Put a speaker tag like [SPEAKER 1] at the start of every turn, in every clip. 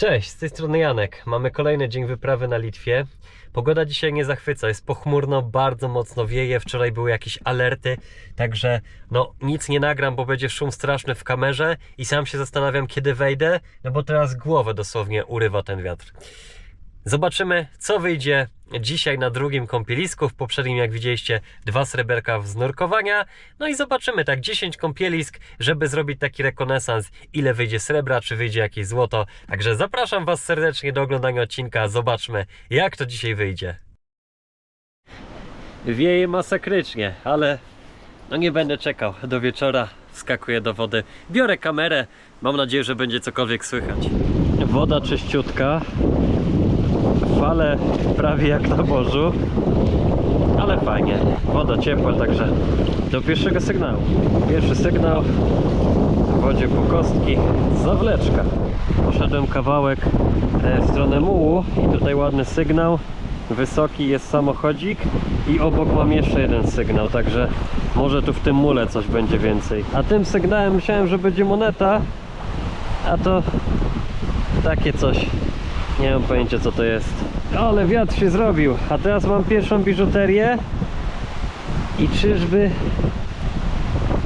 [SPEAKER 1] Cześć, z tej strony Janek. Mamy kolejny dzień wyprawy na Litwie. Pogoda dzisiaj nie zachwyca, jest pochmurno, bardzo mocno wieje. Wczoraj były jakieś alerty, także no nic nie nagram, bo będzie szum straszny w kamerze i sam się zastanawiam, kiedy wejdę, no bo teraz głowę dosłownie urywa ten wiatr. Zobaczymy, co wyjdzie dzisiaj na drugim kąpielisku. W poprzednim, jak widzieliście, dwa sreberka w. No i zobaczymy, tak 10 kąpielisk, żeby zrobić taki rekonesans, ile wyjdzie srebra, czy wyjdzie jakieś złoto. Także zapraszam Was serdecznie do oglądania odcinka. Zobaczmy, jak to dzisiaj wyjdzie. Wieje masakrycznie, ale no nie będę czekał do wieczora. Wskakuję do wody, biorę kamerę. Mam nadzieję, że będzie cokolwiek słychać. Woda czyściutka, fale prawie jak na morzu, ale fajnie. Woda ciepła, także do pierwszego sygnału. Pierwszy sygnał w wodzie po kostki, zawleczka. Poszedłem kawałek e, w stronę mułu i tutaj ładny sygnał. Wysoki jest samochodzik i obok mam jeszcze jeden sygnał, także może tu w tym mule coś będzie więcej. A tym sygnałem myślałem, że będzie moneta, a to takie coś. Nie mam pojęcia co to jest. Ale wiatr się zrobił. A teraz mam pierwszą biżuterię. I czyżby...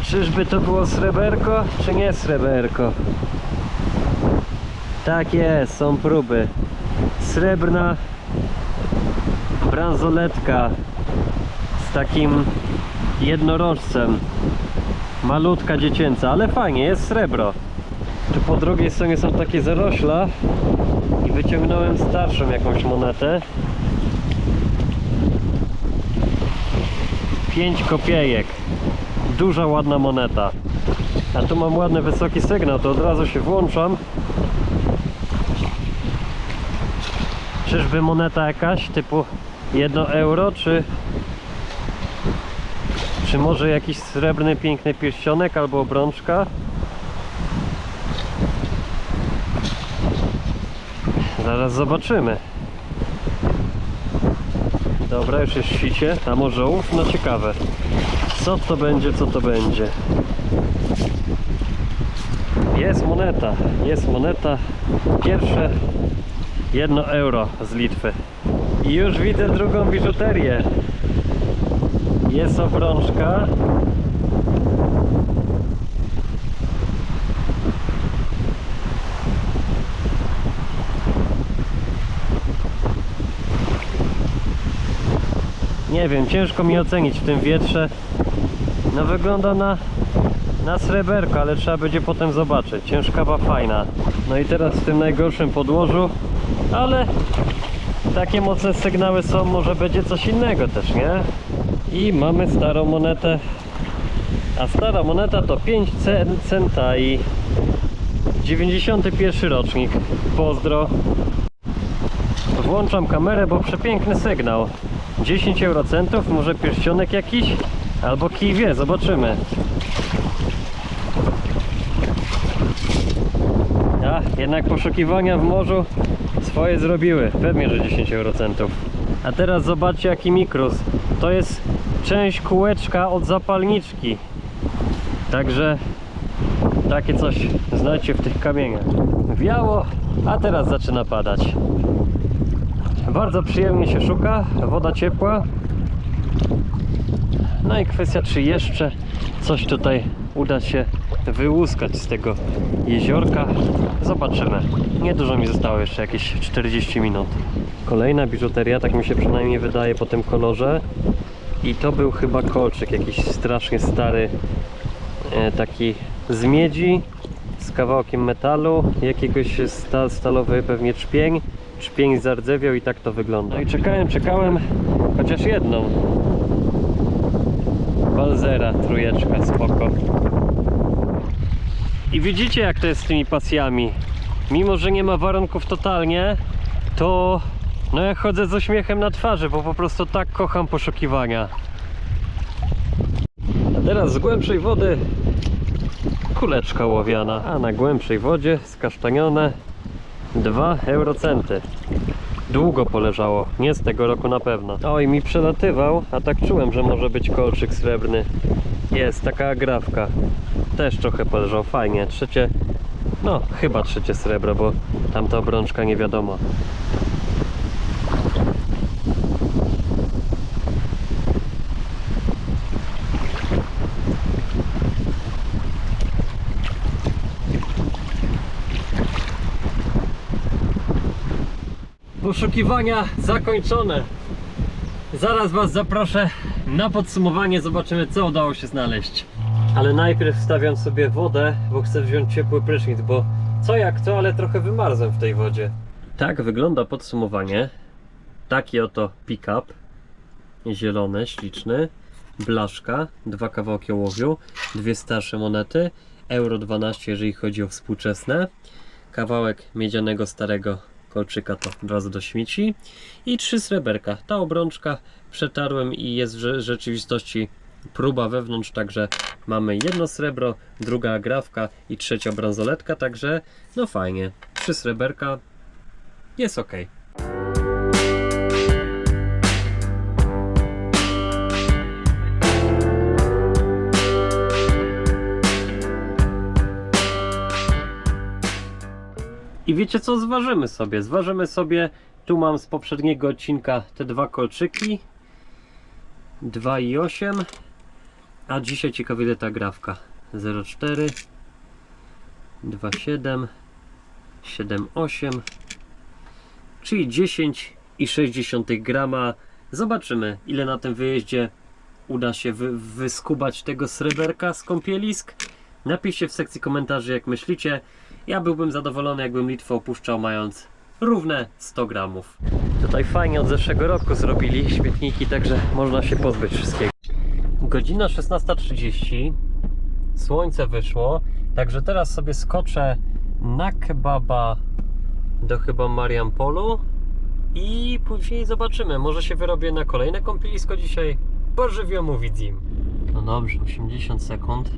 [SPEAKER 1] Czyżby to było sreberko, czy nie sreberko? Tak jest, są próby. Srebrna bransoletka z takim jednorożcem. Malutka dziecięca, ale fajnie, jest srebro. Tu po drugiej stronie są takie zarośla wyciągnąłem starszą jakąś monetę. 5 kopiejek. Duża ładna moneta. A tu mam ładny wysoki sygnał to od razu się włączam. Czyżby moneta jakaś typu 1 euro czy czy może jakiś srebrny piękny pierścionek albo obrączka Zaraz zobaczymy. Dobra, już jest świcie. A może ołów? No ciekawe. Co to będzie, co to będzie? Jest moneta. Jest moneta. Pierwsze 1 euro z Litwy. I już widzę drugą biżuterię. Jest obrączka. Nie wiem, ciężko mi ocenić w tym wietrze. No wygląda na, na sreberko, ale trzeba będzie potem zobaczyć. Ciężkawa, fajna. No i teraz w tym najgorszym podłożu, ale takie mocne sygnały są, może będzie coś innego też, nie? I mamy starą monetę. A stara moneta to 5 cen, centa i 91 rocznik. Pozdro. Włączam kamerę, bo przepiękny sygnał. 10 eurocentów, może pierścionek jakiś? Albo kij wie, zobaczymy. A, jednak poszukiwania w morzu swoje zrobiły. Pewnie, że 10 eurocentów. A teraz zobaczcie jaki mikrus. To jest część kółeczka od zapalniczki. Także takie coś znajdźcie w tych kamieniach. Wiało, a teraz zaczyna padać. Bardzo przyjemnie się szuka, woda ciepła. No i kwestia, czy jeszcze coś tutaj uda się wyłuskać z tego jeziorka. Zobaczymy. Niedużo mi zostało jeszcze, jakieś 40 minut. Kolejna biżuteria, tak mi się przynajmniej wydaje po tym kolorze. I to był chyba kolczyk, jakiś strasznie stary, e, taki z miedzi, z kawałkiem metalu, jakiegoś sta stalowy pewnie czpień czpień zardzewiał i tak to wygląda. No i czekałem, czekałem, chociaż jedną. Balzera, trójeczka, spoko. I widzicie jak to jest z tymi pasjami. Mimo, że nie ma warunków totalnie, to no ja chodzę z uśmiechem na twarzy, bo po prostu tak kocham poszukiwania. A teraz z głębszej wody kuleczka łowiana, a na głębszej wodzie skasztanione 2 eurocenty. Długo poleżało, nie z tego roku na pewno. Oj, mi przelatywał, a tak czułem, że może być kolczyk srebrny. Jest taka agrafka. Też trochę poleżał, fajnie. Trzecie No, chyba trzecie srebro, bo tamta obrączka nie wiadomo. Poszukiwania zakończone. Zaraz Was zaproszę na podsumowanie, zobaczymy co udało się znaleźć. Ale najpierw stawiam sobie wodę, bo chcę wziąć ciepły prysznic, bo co jak to, ale trochę wymarzłem w tej wodzie. Tak wygląda podsumowanie. Taki oto pick-up. Zielony, śliczny. Blaszka, dwa kawałki ołowiu, dwie starsze monety, euro 12 jeżeli chodzi o współczesne, kawałek miedzianego starego kolczyka to od razu do śmieci i trzy sreberka. Ta obrączka przetarłem i jest w rze- rzeczywistości próba wewnątrz, także mamy jedno srebro, druga agrafka i trzecia bransoletka, także no fajnie. Trzy sreberka jest ok. I wiecie co? Zważymy sobie. Zważymy sobie. Tu mam z poprzedniego odcinka te dwa kolczyki. 2,8. A dzisiaj ciekawie ile ta grafka. 0,4 2,7 7,8 czyli 10,6 grama. Zobaczymy ile na tym wyjeździe uda się wy, wyskubać tego sreberka z kąpielisk. Napiszcie w sekcji komentarzy jak myślicie. Ja byłbym zadowolony jakbym Litwę opuszczał mając równe 100 gramów. Tutaj fajnie od zeszłego roku zrobili śmietniki, także można się pozbyć wszystkiego. Godzina 16.30. Słońce wyszło, także teraz sobie skoczę na kebaba do chyba Mariampolu i później zobaczymy. Może się wyrobię na kolejne kąpielisko dzisiaj. Pożywiomu widzim. No dobrze, 80 sekund.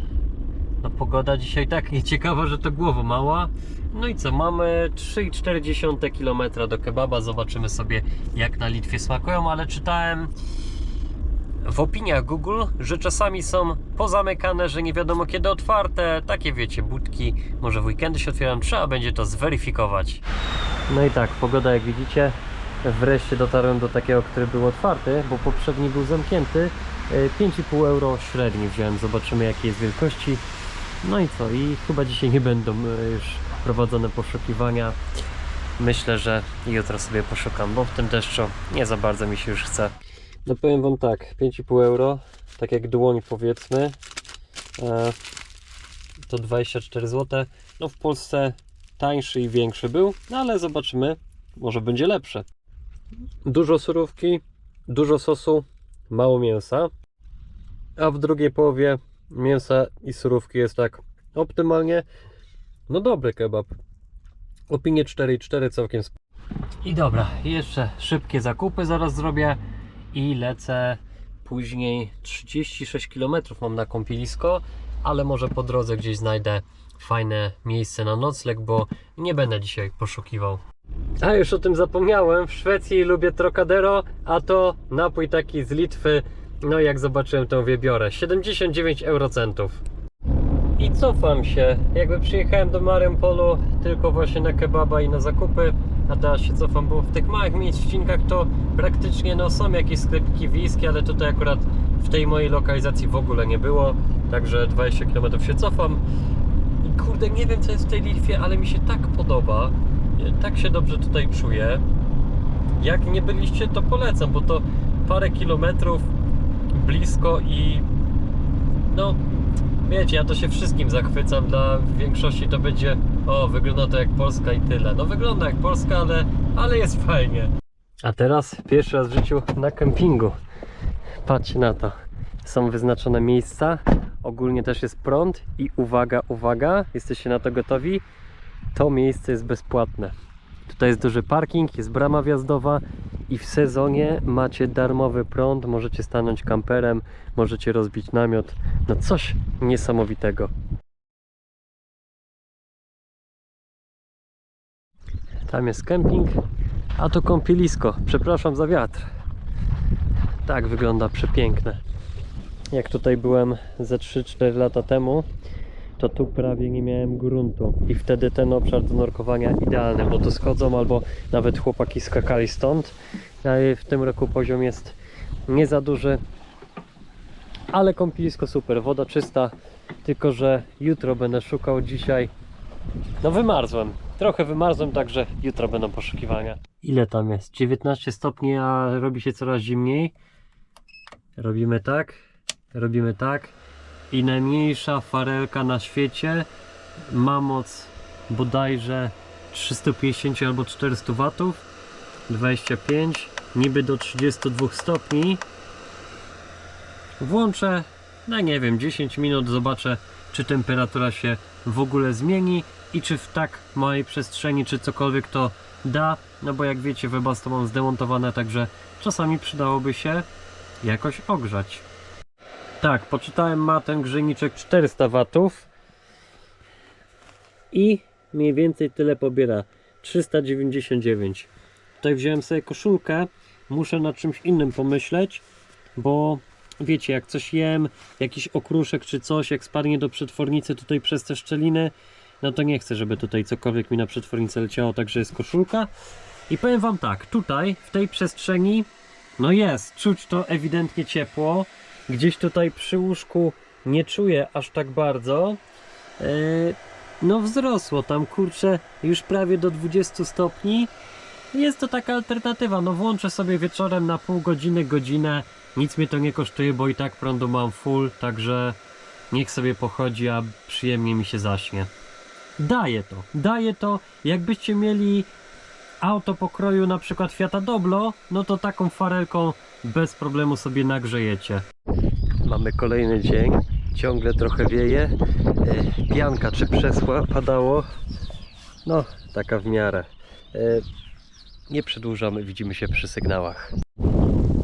[SPEAKER 1] No pogoda dzisiaj tak nieciekawa, że to głowa mała. No i co, mamy 3,4 km do kebaba. Zobaczymy sobie jak na Litwie smakują, ale czytałem w opiniach Google, że czasami są pozamykane, że nie wiadomo kiedy otwarte. Takie wiecie, budki, może w weekendy się otwieram, trzeba będzie to zweryfikować. No i tak, pogoda jak widzicie, wreszcie dotarłem do takiego, który był otwarty, bo poprzedni był zamknięty. E, 5,5 euro średni wziąłem, zobaczymy jakiej jest wielkości. No i co, i chyba dzisiaj nie będą e, już prowadzone poszukiwania. Myślę, że jutro sobie poszukam, bo w tym deszczu nie za bardzo mi się już chce. No powiem Wam tak, 5,5 euro, tak jak dłoń powiedzmy, e, to 24 zł. No w Polsce tańszy i większy był, no ale zobaczymy, może będzie lepsze. Dużo surówki, dużo sosu, mało mięsa, a w drugiej połowie mięsa i surówki jest tak optymalnie. No dobry kebab. Opinie 4,4 całkiem sp- I dobra, jeszcze szybkie zakupy zaraz zrobię i lecę później 36 km mam na kąpielisko, ale może po drodze gdzieś znajdę fajne miejsce na nocleg, bo nie będę dzisiaj poszukiwał. A już o tym zapomniałem, w Szwecji lubię Trocadero, a to napój taki z Litwy, no jak zobaczyłem tą wiebiorę, 79 eurocentów. I cofam się, jakby przyjechałem do Mariampolu tylko właśnie na kebaba i na zakupy, a teraz się cofam, bo w tych małych miejscinkach to praktycznie no są jakieś sklepiki wiejskie, ale tutaj akurat w tej mojej lokalizacji w ogóle nie było, także 20 km się cofam. I kurde, nie wiem co jest w tej Litwie, ale mi się tak podoba, tak się dobrze tutaj czuję. Jak nie byliście, to polecam, bo to parę kilometrów blisko i no wiecie, ja to się wszystkim zachwycam, dla większości to będzie o, wygląda to jak Polska i tyle. No wygląda jak Polska, ale, ale jest fajnie. A teraz pierwszy raz w życiu na kempingu. Patrzcie na to. Są wyznaczone miejsca, ogólnie też jest prąd i uwaga, uwaga, jesteście na to gotowi? To miejsce jest bezpłatne. Tutaj jest duży parking, jest brama wjazdowa i w sezonie macie darmowy prąd, możecie stanąć kamperem, możecie rozbić namiot. No coś niesamowitego. Tam jest kemping, a to kąpielisko. Przepraszam za wiatr. Tak wygląda przepiękne. Jak tutaj byłem ze 3-4 lata temu, to tu prawie nie miałem gruntu. I wtedy ten obszar do nurkowania idealny, bo tu schodzą albo nawet chłopaki skakali stąd. A W tym roku poziom jest nie za duży, ale kąpielisko super, woda czysta, tylko że jutro będę szukał dzisiaj. No wymarzłem, trochę wymarzłem, także jutro będą poszukiwania. Ile tam jest? 19 stopni, a robi się coraz zimniej. Robimy tak, robimy tak i najmniejsza farelka na świecie ma moc bodajże 350 albo 400 watów. 25 niby do 32 stopni. Włączę no nie wiem 10 minut zobaczę czy temperatura się w ogóle zmieni i czy w tak małej przestrzeni czy cokolwiek to da. No bo jak wiecie Webasto mam zdemontowane także czasami przydałoby się jakoś ogrzać tak, poczytałem ma ten grzejniczek 400 watów i mniej więcej tyle pobiera. 399 tutaj wziąłem sobie koszulkę muszę nad czymś innym pomyśleć bo wiecie jak coś jem jakiś okruszek czy coś jak spadnie do przetwornicy tutaj przez te szczeliny no to nie chcę żeby tutaj cokolwiek mi na przetwornicę leciało także jest koszulka. I powiem wam tak tutaj w tej przestrzeni no jest czuć to ewidentnie ciepło gdzieś tutaj przy łóżku nie czuję aż tak bardzo. Yy, no wzrosło tam kurczę już prawie do 20 stopni. Jest to taka alternatywa. No włączę sobie wieczorem na pół godziny, godzinę. Nic mnie to nie kosztuje, bo i tak prądu mam full, także niech sobie pochodzi, a przyjemnie mi się zaśnie. Daje to, daje to. Jakbyście mieli auto pokroju na przykład Fiata Doblo, no to taką farelką bez problemu sobie nagrzejecie. Mamy kolejny dzień, ciągle trochę wieje. E, Pianka czy przesła padało. No, taka w miarę. E, Nie przedłużamy, widzimy się przy sygnałach.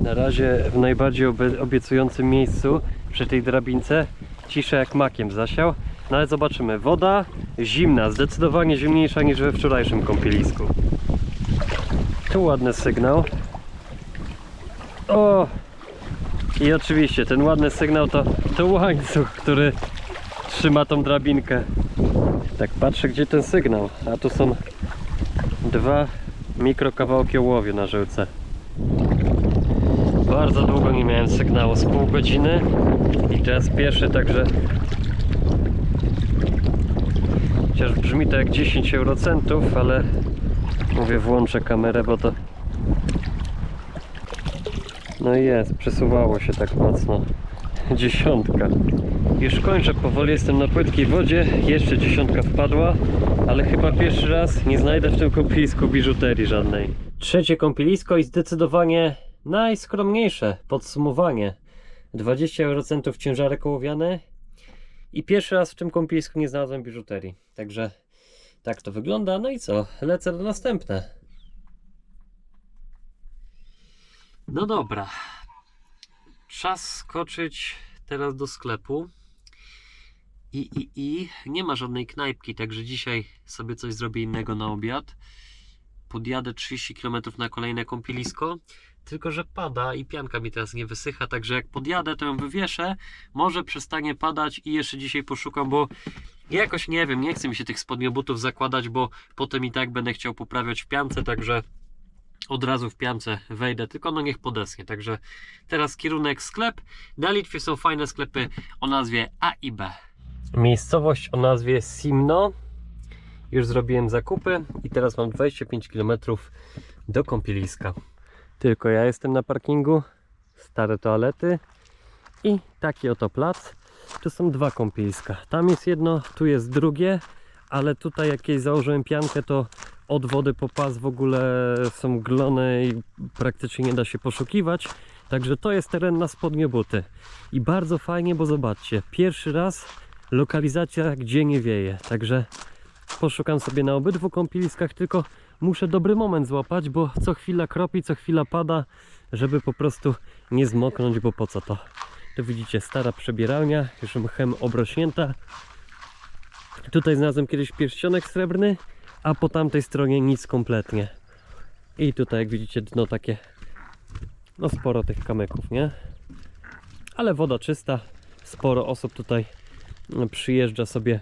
[SPEAKER 1] Na razie w najbardziej obiecującym miejscu, przy tej drabince, cisza jak makiem zasiał. No ale zobaczymy. Woda zimna, zdecydowanie zimniejsza niż we wczorajszym kąpielisku. Tu ładny sygnał. O! I oczywiście ten ładny sygnał to, to łańcuch, który trzyma tą drabinkę. Tak patrzę gdzie ten sygnał, a tu są dwa mikrokawałki ołowiu na żyłce. Bardzo długo nie miałem sygnału, z pół godziny i teraz pierwszy, także chociaż brzmi to jak 10 eurocentów, ale mówię włączę kamerę, bo to no i jest, przesuwało się tak mocno. Dziesiątka. Już kończę powoli, jestem na płytkiej wodzie. Jeszcze dziesiątka wpadła, ale chyba pierwszy raz nie znajdę w tym kąpielisku biżuterii żadnej. Trzecie kąpielisko i zdecydowanie najskromniejsze podsumowanie. 20 eurocentów ciężarek ołowiane i pierwszy raz w tym kąpielisku nie znalazłem biżuterii. Także tak to wygląda. No i co? Lecę do następne. No dobra. Czas skoczyć teraz do sklepu. I, i, I nie ma żadnej knajpki, także dzisiaj sobie coś zrobię innego na obiad. Podjadę 30 km na kolejne kąpielisko. Tylko, że pada i pianka mi teraz nie wysycha, także jak podjadę, to ją wywieszę. Może przestanie padać i jeszcze dzisiaj poszukam, bo jakoś nie wiem, nie chcę mi się tych spodniobutów zakładać, bo potem i tak będę chciał poprawiać w piance, także od razu w piance wejdę, tylko no niech podeschnie. Także teraz kierunek sklep. Na Litwie są fajne sklepy o nazwie A i B. Miejscowość o nazwie Simno. Już zrobiłem zakupy i teraz mam 25 km do kąpieliska. Tylko ja jestem na parkingu, stare toalety i taki oto plac. Tu są dwa kąpieliska. Tam jest jedno, tu jest drugie, ale tutaj jak jej założyłem piankę, to od wody po pas w ogóle są glone i praktycznie nie da się poszukiwać. Także to jest teren na spodnie buty. I bardzo fajnie, bo zobaczcie, pierwszy raz lokalizacja, gdzie nie wieje. Także poszukam sobie na obydwu kąpieliskach, tylko muszę dobry moment złapać, bo co chwila kropi, co chwila pada, żeby po prostu nie zmoknąć, bo po co to? Tu widzicie stara przebieralnia, już mchem obrośnięta. Tutaj znalazłem kiedyś pierścionek srebrny, a po tamtej stronie nic kompletnie. I tutaj jak widzicie dno takie, no sporo tych kamyków, nie? Ale woda czysta, sporo osób tutaj przyjeżdża sobie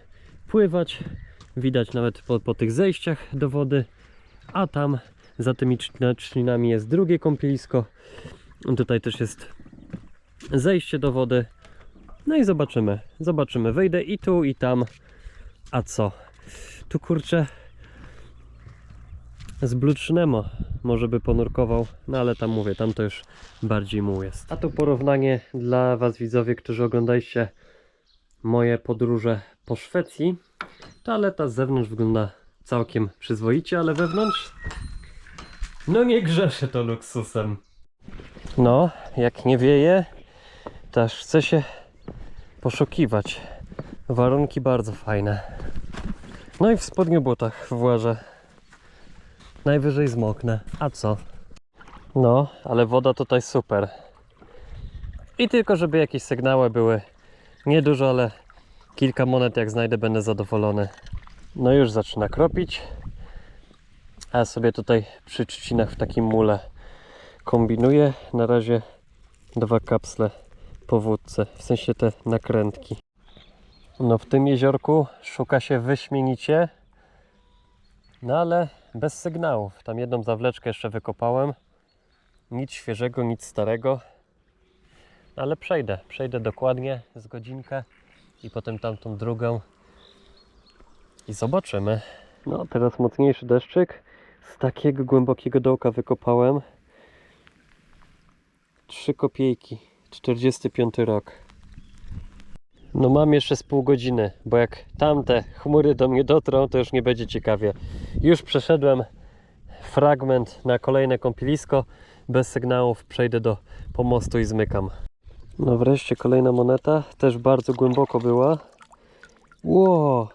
[SPEAKER 1] pływać. Widać nawet po, po tych zejściach do wody. A tam za tymi czlinami jest drugie kąpielisko. Tutaj też jest zejście do wody. No i zobaczymy. Zobaczymy. Wejdę i tu, i tam. A co? Tu kurczę z Blucznemo może by ponurkował, no ale tam mówię, tam to już bardziej mu jest. A tu porównanie dla Was widzowie, którzy oglądaliście moje podróże po Szwecji. Toaleta z zewnątrz wygląda całkiem przyzwoicie, ale wewnątrz no nie grzeszy to luksusem. No, jak nie wieje, to aż chce się poszukiwać. Warunki bardzo fajne. No i w spodniu butach włażę. Najwyżej zmoknę. A co? No, ale woda tutaj super. I tylko, żeby jakieś sygnały były. Niedużo, ale kilka monet jak znajdę będę zadowolony. No już zaczyna kropić. A ja sobie tutaj przy trzcinach w takim mule kombinuję. Na razie dwa kapsle po wódce, w sensie te nakrętki. No w tym jeziorku szuka się wyśmienicie. No ale bez sygnałów. Tam jedną zawleczkę jeszcze wykopałem. Nic świeżego, nic starego. Ale przejdę, przejdę dokładnie z godzinkę i potem tamtą drugą i zobaczymy. No teraz mocniejszy deszczyk. Z takiego głębokiego dołka wykopałem. Trzy kopiejki. 45 rok. No mam jeszcze z pół godziny, bo jak tamte chmury do mnie dotrą, to już nie będzie ciekawie. Już przeszedłem fragment na kolejne kąpielisko. Bez sygnałów przejdę do pomostu i zmykam. No wreszcie kolejna moneta, też bardzo głęboko była. Ło!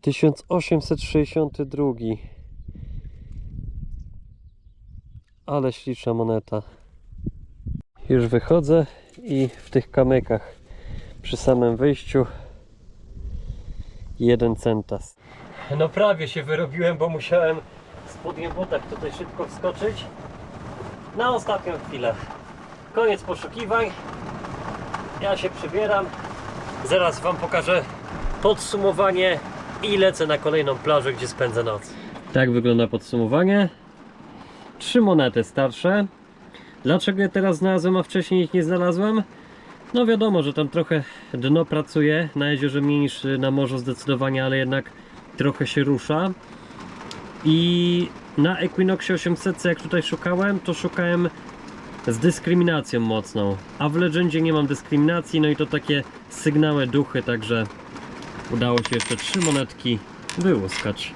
[SPEAKER 1] 1862. Ale śliczna moneta. Już wychodzę i w tych kamykach przy samym wyjściu jeden centas. No prawie się wyrobiłem, bo musiałem w spodnie butach tutaj szybko wskoczyć na ostatnią chwilę. Koniec poszukiwań. Ja się przybieram. Zaraz Wam pokażę podsumowanie i lecę na kolejną plażę, gdzie spędzę noc. Tak wygląda podsumowanie. Trzy monety starsze. Dlaczego je teraz znalazłem, a wcześniej ich nie znalazłem? No wiadomo, że tam trochę dno pracuje, na jeziorze mniej niż na morzu zdecydowanie, ale jednak trochę się rusza. I na Equinoxie 800, jak tutaj szukałem, to szukałem z dyskryminacją mocną. A w Legendzie nie mam dyskryminacji, no i to takie sygnały duchy, także udało się jeszcze trzy monetki wyłuskać.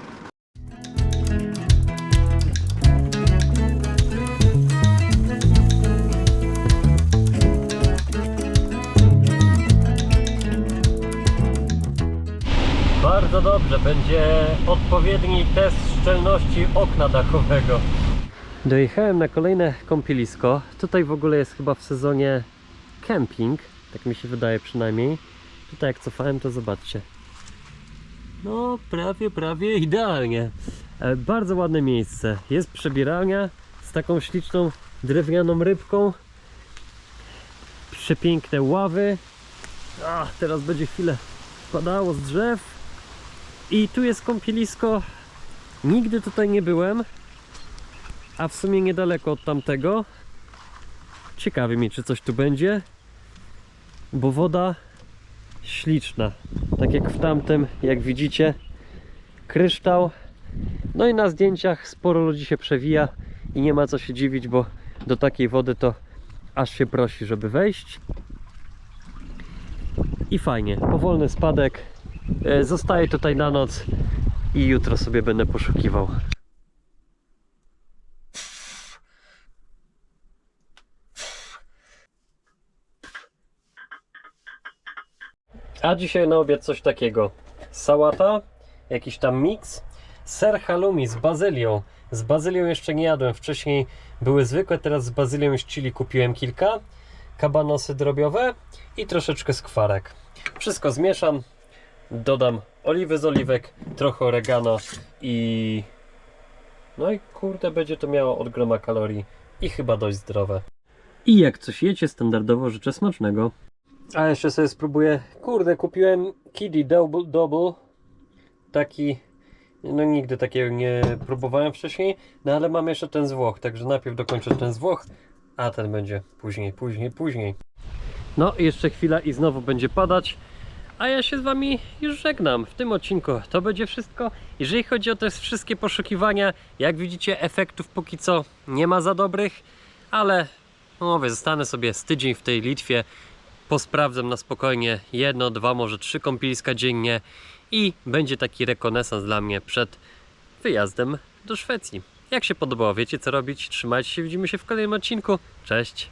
[SPEAKER 1] Dobrze, będzie odpowiedni test szczelności okna dachowego. Dojechałem na kolejne kąpielisko. Tutaj w ogóle jest chyba w sezonie camping, tak mi się wydaje przynajmniej. Tutaj jak cofałem to zobaczcie. No prawie, prawie idealnie. E, Bardzo ładne miejsce. Jest przebieralnia z taką śliczną drewnianą rybką. Przepiękne ławy. Teraz będzie chwilę padało z drzew. I tu jest kąpielisko. Nigdy tutaj nie byłem. A w sumie niedaleko od tamtego. Ciekawi mnie, czy coś tu będzie. Bo woda śliczna. Tak jak w tamtym, jak widzicie. Kryształ. No i na zdjęciach sporo ludzi się przewija. I nie ma co się dziwić, bo do takiej wody to aż się prosi, żeby wejść. I fajnie, powolny spadek. E, Zostaję tutaj na noc i jutro sobie będę poszukiwał. A dzisiaj na obiad coś takiego. Sałata, jakiś tam miks, ser halloumi z bazylią. Z bazylią jeszcze nie jadłem. Wcześniej były zwykłe, teraz z bazylią z chili kupiłem kilka. Kabanosy drobiowe i troszeczkę skwarek. Wszystko zmieszam, dodam oliwy z oliwek, trochę oregano i no i kurde będzie to miało od groma kalorii i chyba dość zdrowe. I jak coś jecie, standardowo życzę smacznego. A jeszcze sobie spróbuję. Kurde, kupiłem Kiddy Double, double. Taki. No nigdy takiego nie próbowałem wcześniej. No ale mam jeszcze ten z Włoch, także najpierw dokończę ten z Włoch, a ten będzie później, później, później. No i jeszcze chwila i znowu będzie padać. A ja się z Wami już żegnam w tym odcinku. To będzie wszystko. Jeżeli chodzi o te wszystkie poszukiwania, jak widzicie, efektów póki co nie ma za dobrych, ale no mówię, zostanę sobie z tydzień w tej Litwie. Posprawdzam na spokojnie jedno, dwa, może trzy kąpieliska dziennie i będzie taki rekonesans dla mnie przed wyjazdem do Szwecji. Jak się podobało, wiecie co robić? Trzymajcie się, widzimy się w kolejnym odcinku. Cześć!